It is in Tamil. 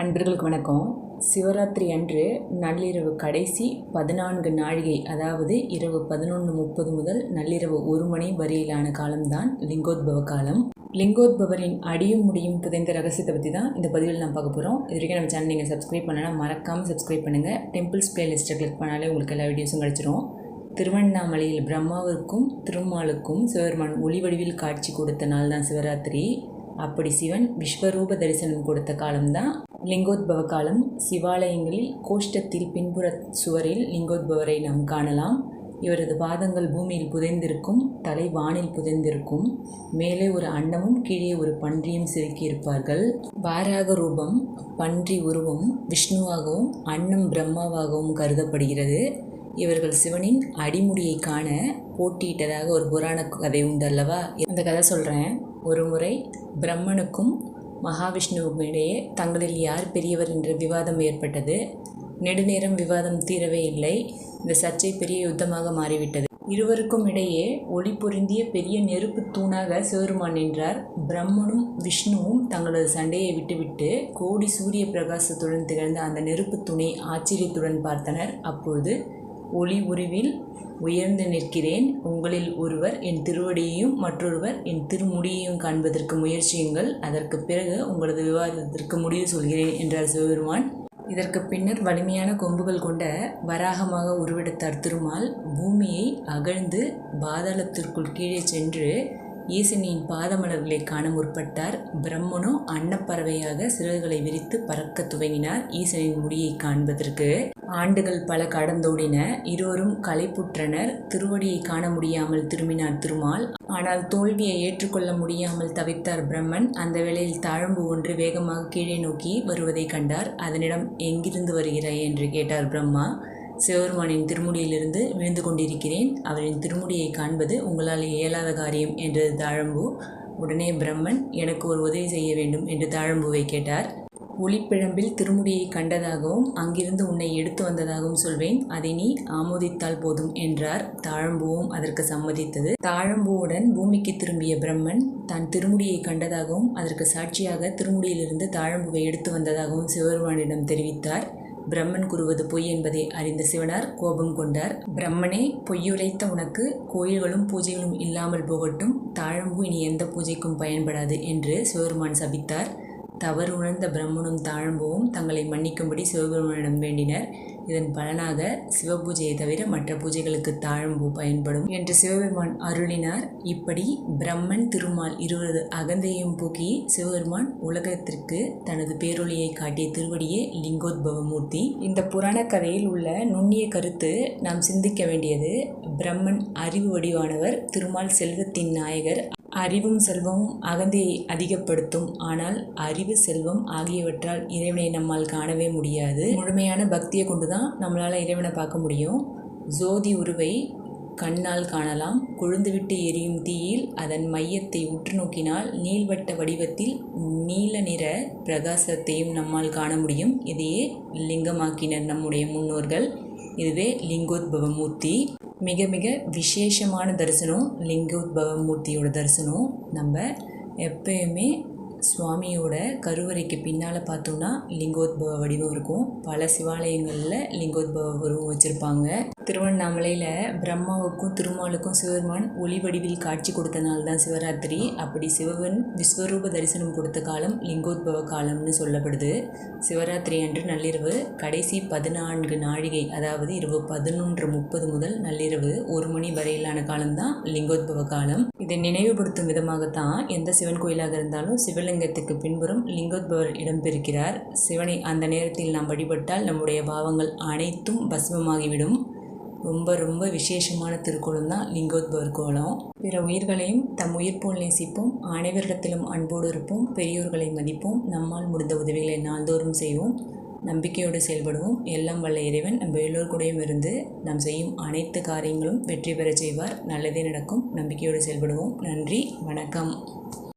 அன்பர்களுக்கு வணக்கம். சிவராத்திரி அன்று நள்ளிரவு கடைசி பதினான்கு நாழிகை அதாவது இரவு பதினொன்று முப்பது முதல் நள்ளிரவு ஒரு மணி வரையிலான காலம்தான் லிங்கோத்பவ காலம். லிங்கோத்பவரின் அடியும் முடியும் புதைந்த ரகசியத்தை பற்றி தான் இந்த பதிவில் நான் பார்க்க போகிறோம் இது வரைக்கும் நம்ம சேனல் நீங்கள் சப்ஸ்கிரைப் பண்ணனா மறக்காமல் சப்ஸ்கிரைப் பண்ணுங்கள் டெம்பிள்ஸ் பிளேலிஸ்ட்டை கிளிக் பண்ணாலே உங்களுக்கு எல்லா வீடியோஸும் கிடச்சிரும். திருவண்ணாமலையில் பிரம்மாவிற்கும் திருமாலுக்கும் சிவபெருமான் ஒளி வடிவில் காட்சி கொடுத்த நாள் தான் சிவராத்திரி. அப்படி சிவன் விஸ்வரூப தரிசனம் கொடுத்த காலம்தான் லிங்கோத்பவ காலம் சிவாலயங்களில் கோஷ்டத்தில் பின்புற சுவரில் லிங்கோத்பவரை நாம் காணலாம். இவரது பாதங்கள் பூமியில் புதைந்திருக்கும் தலை வானில் புதைந்திருக்கும். மேலே ஒரு அன்னமும் கீழே ஒரு பன்றியும் செதுக்கியிருப்பார்கள். வாராக ரூபம் பன்றி உருவம் விஷ்ணுவாகவும் அன்னம் பிரம்மாவாகவும் கருதப்படுகிறது. இவர்கள் சிவனின் அடிமுடியை காண போட்டியிட்டதாக ஒரு புராண கதை உண்டு அல்லவா? அந்த கதை சொல்கிறேன் ஒரு முறை பிரம்மனுக்கும் மகாவிஷ்ணுவுக்கும் இடையே தங்களில் யார் பெரியவர் என்ற விவாதம் ஏற்பட்டது? நெடுநேரம் விவாதம் தீரவே இல்லை. இந்த சர்ச்சை பெரிய யுத்தமாக மாறிவிட்டது. இருவருக்கும் இடையே ஒளி பொருந்திய பெரிய நெருப்பு தூணாக சிவருமான் நின்றார். பிரம்மனும் விஷ்ணுவும் தங்களது சண்டையை விட்டுவிட்டு கோடி சூரிய பிரகாசத்துடன் திகழ்ந்த அந்த நெருப்பு தூணை ஆச்சரியத்துடன் பார்த்தனர். அப்பொழுது ஒளி உருவில் உயர்ந்து நிற்கிறேன். உங்களில் ஒருவர் என் திருவடியையும் மற்றொருவர் என் திருமுடியையும் காண்பதற்கு முயற்சியுங்கள். அதற்கு பிறகு உங்களது விவாதத்திற்கு முடிவு சொல்கிறேன் என்றார் சிவபெருமான். இதற்கு பின்னர் வலிமையான கொம்புகள் கொண்ட வராகமாக உருவெடுத்தார் திருமால். பூமியை அகழ்ந்து பாதாளத்திற்குள் கீழே சென்று ஈசனின் பாதமலர்களை காண முற்பட்டார். பிரம்மனோ அன்னப்பறவையாக சிறகுகளை விரித்து பறக்க துவங்கினார். ஈசனின் முடியை காண்பதற்கு ஆண்டுகள் பல கடந்தோடின. இருவரும் களைப்புற்றனர். திருவடியை காண முடியாமல் திரும்பினார் திருமால். ஆனால் தோல்வியை ஏற்றுக்கொள்ள முடியாமல் தவித்தார் பிரம்மன். அந்த வேளையில் தாழம்பு ஒன்று வேகமாக கீழே நோக்கி வருவதை கண்டார். அதனிடம் எங்கிருந்து வருகிறாய்? என்று கேட்டார் பிரம்மா. சிவபெருமானின் திருமுடியிலிருந்து விழுந்து கொண்டிருக்கிறேன். அவரின் திருமுடியை காண்பது உங்களால் இயலாத காரியம் என்றது தாழம்பு உடனே பிரம்மன் எனக்கு ஒரு உதவி செய்ய வேண்டும் என்று தாழம்புவை கேட்டார். ஒளிப்பிழம்பில் திருமுடியை கண்டதாகவும் அங்கிருந்து உன்னை எடுத்து வந்ததாகவும் சொல்வேன். அதை நீ ஆமோதித்தால் போதும் என்றார். தாழம்பூவும் அதற்கு சம்மதித்தது. தாழம்பூவுடன் பூமிக்கு திரும்பிய பிரம்மன் தான் திருமுடியை கண்டதாகவும் அதற்கு சாட்சியாக திருமுடியிலிருந்து தாழம்புவை எடுத்து வந்ததாகவும் சிவபெருமானிடம் தெரிவித்தார். பிரம்மன் கூறுவது பொய் என்பதை அறிந்த சிவனார் கோபம் கொண்டார். பிரம்மனே பொய்யுரைத்த உனக்கு கோயில்களும் பூஜைகளும் இல்லாமல் போகட்டும் தாழம்பு இனி எந்த பூஜைக்கும் பயன்படாது என்று சிவபெருமான் சபித்தார். தவறு உணர்ந்த பிரம்மனும் தாழம்பவும் தங்களை மன்னிக்கும்படி சிவபெருமானிடம் வேண்டினர். இதன் பலனாக சிவபூஜையை தவிர மற்ற பூஜைகளுக்கு தாழம்பூ பயன்படும் என்று சிவபெருமான் அருளினார். இப்படி பிரம்மன் திருமால் இருவரது அகந்தையும் போக்கி சிவபெருமான் உலகத்திற்கு தனது பேரொழியை காட்டிய திருவடியே லிங்கோத்பவ மூர்த்தி இந்த புராண கதையில் உள்ள நுண்ணிய கருத்து நாம் சிந்திக்க வேண்டியது பிரம்மன் அறிவு வடிவானவர் திருமால் செல்வத்தின் நாயகர் அறிவும் செல்வமும் அகந்தையை அதிகப்படுத்தும். ஆனால் அறிவு செல்வம் ஆகியவற்றால் இறைவனை நம்மால் காணவே முடியாது. முழுமையான பக்தியை கொண்டு தான் நம்மளால் இறைவனை பார்க்க முடியும். ஜோதி உருவை கண்ணால் காணலாம். கொழுந்துவிட்டு எரியும் தீயில் அதன் மையத்தை உற்று நோக்கினால் நீள்வட்ட வடிவத்தில் நீல நிற பிரகாசத்தையும் நம்மால் காண முடியும். இதையே லிங்கமாக்கினர் நம்முடைய முன்னோர்கள். இதுவே லிங்கோத்பவ மூர்த்தி மிக மிக விசேஷமான தரிசனம் லிங்கோத்பவ மூர்த்தியோட தரிசனம். நம்ம எப்பயுமே சுவாமியோட கருவறைக்கு பின்னால் பார்த்தோம்னா லிங்கோத்பவ வடிவம் இருக்கும். பல சிவாலயங்களில் லிங்கோத்பவ உருவம் வச்சுருப்பாங்க. திருவண்ணாமலையில் பிரம்மாவுக்கும் திருமாலுக்கும் சிவபெருமான் ஒளி வடிவில் காட்சி கொடுத்த நாள் தான் சிவராத்திரி. அப்படி சிவன் விஸ்வரூப தரிசனம் கொடுத்த காலம் லிங்கோத்பவ காலம்னு சொல்லப்படுது. சிவராத்திரி அன்று நள்ளிரவு கடைசி பதினான்கு நாழிகை அதாவது இரவு பதினொன்று முப்பது முதல் நள்ளிரவு ஒரு மணி வரையிலான காலம்தான் லிங்கோத்பவ காலம். இதை நினைவுபடுத்தும் விதமாகத்தான் எந்த சிவன் கோயிலாக இருந்தாலும் சிவலிங்கத்துக்கு பின்புறம் லிங்கோத்பவர் இடம்பெறுகிறார். சிவனை அந்த நேரத்தில் நாம் வழிபட்டால் நம்முடைய பாவங்கள் அனைத்தும் பஸ்மமாகிவிடும். ரொம்ப ரொம்ப விசேஷமான திருக்கோலம் தான் லிங்கோத்பவர் கோலம். பிற உயிர்களையும் தம் உயிர் போல் நேசிப்போம். அனைவரிடத்திலும் அன்போடு இருப்போம். பெரியோர்களை மதிப்போம். நம்மால் முடிந்த உதவிகளை நாள்தோறும் செய்வோம். நம்பிக்கையோடு செயல்படுவோம். எல்லாம் வல்ல இறைவன் நம்ம எல்லோருக்கூடையும் இருந்து நாம் செய்யும் அனைத்து காரியங்களும் வெற்றி பெறச் செய்வார். நல்லதே நடக்கும். நம்பிக்கையோடு செயல்படுவோம். நன்றி. வணக்கம்.